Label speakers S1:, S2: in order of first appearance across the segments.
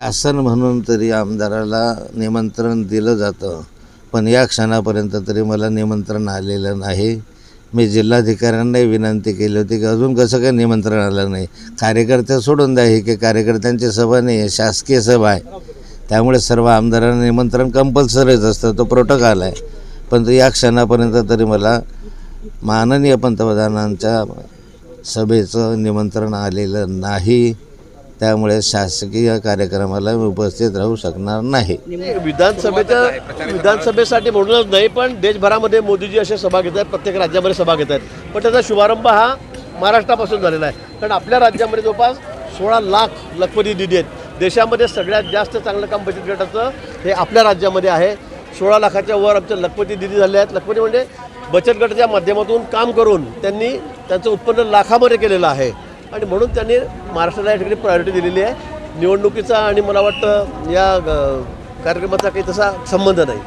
S1: आसन म्हणून तरी आमदाराला निमंत्रण दिलं जातं. पण या क्षणापर्यंत तरी मला निमंत्रण आलेलं नाही. मी जिल्हाधिकाऱ्यांनाही विनंती केली होती की अजून कसं काय निमंत्रण आलं नाही? कार्यकर्ते सोडून द्या ही की कार्यकर्त्यांची सभा नाही आहे शासकीय सभा आहे. त्यामुळे सर्व आमदारांना निमंत्रण कंपल्सरीच असतं तो प्रोटोकॉल आहे. पण या क्षणापर्यंत तरी मला माननीय पंतप्रधानांच्या सभेचं निमंत्रण आलेलं नाही. त्यामुळे शासकीय कार्यक्रमाला मी उपस्थित राहू शकणार नाही.
S2: विधानसभेच्या विधानसभेसाठी म्हणूनच नाही पण देशभरामध्ये मोदीजी अशा सभा घेत आहेत प्रत्येक राज्यामध्ये सभा घेत आहेत. पण त्याचा शुभारंभ हा महाराष्ट्रापासून झालेला आहे. कारण आपल्या राज्यामध्ये जवळपास सोळा लाख लखपती दिदी आहेत. देशामध्ये सगळ्यात जास्त चांगलं काम बचत गटाचं हे आपल्या राज्यामध्ये आहे. सोळा लाखाच्या वर आमच्या लखपती दिदी झाल्या आहेत. लखपती म्हणजे बचत गटाच्या माध्यमातून काम करून त्यांनी त्यांचं उत्पन्न लाखामध्ये केलेलं आहे. आणि म्हणून त्यांनी महाराष्ट्राला या ठिकाणी प्रायोरिटी दिलेली आहे. निवडणुकीचा आणि मला वाटतं या कार्यक्रमाचा काही तसा संबंध नाही.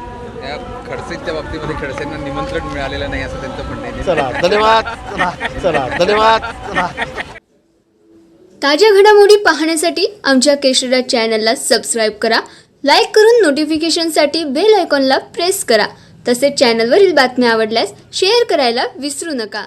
S3: त्या खडसेंच्या बाबतीमध्ये खडसेंना निमंत्रण मिळालेलं नाही असं त्यांचं म्हणणं आहे.
S2: चला धन्यवाद चला चला धन्यवाद चला.
S4: ताज्या घडामोडी पाहण्यासाठी आमच्या केशरा चॅनलला सबस्क्राईब करा लाईक करून नोटिफिकेशनसाठी बेल आयकॉनला प्रेस करा. तसेच चॅनलवरील बातम्या आवडल्यास शेअर करायला विसरू नका.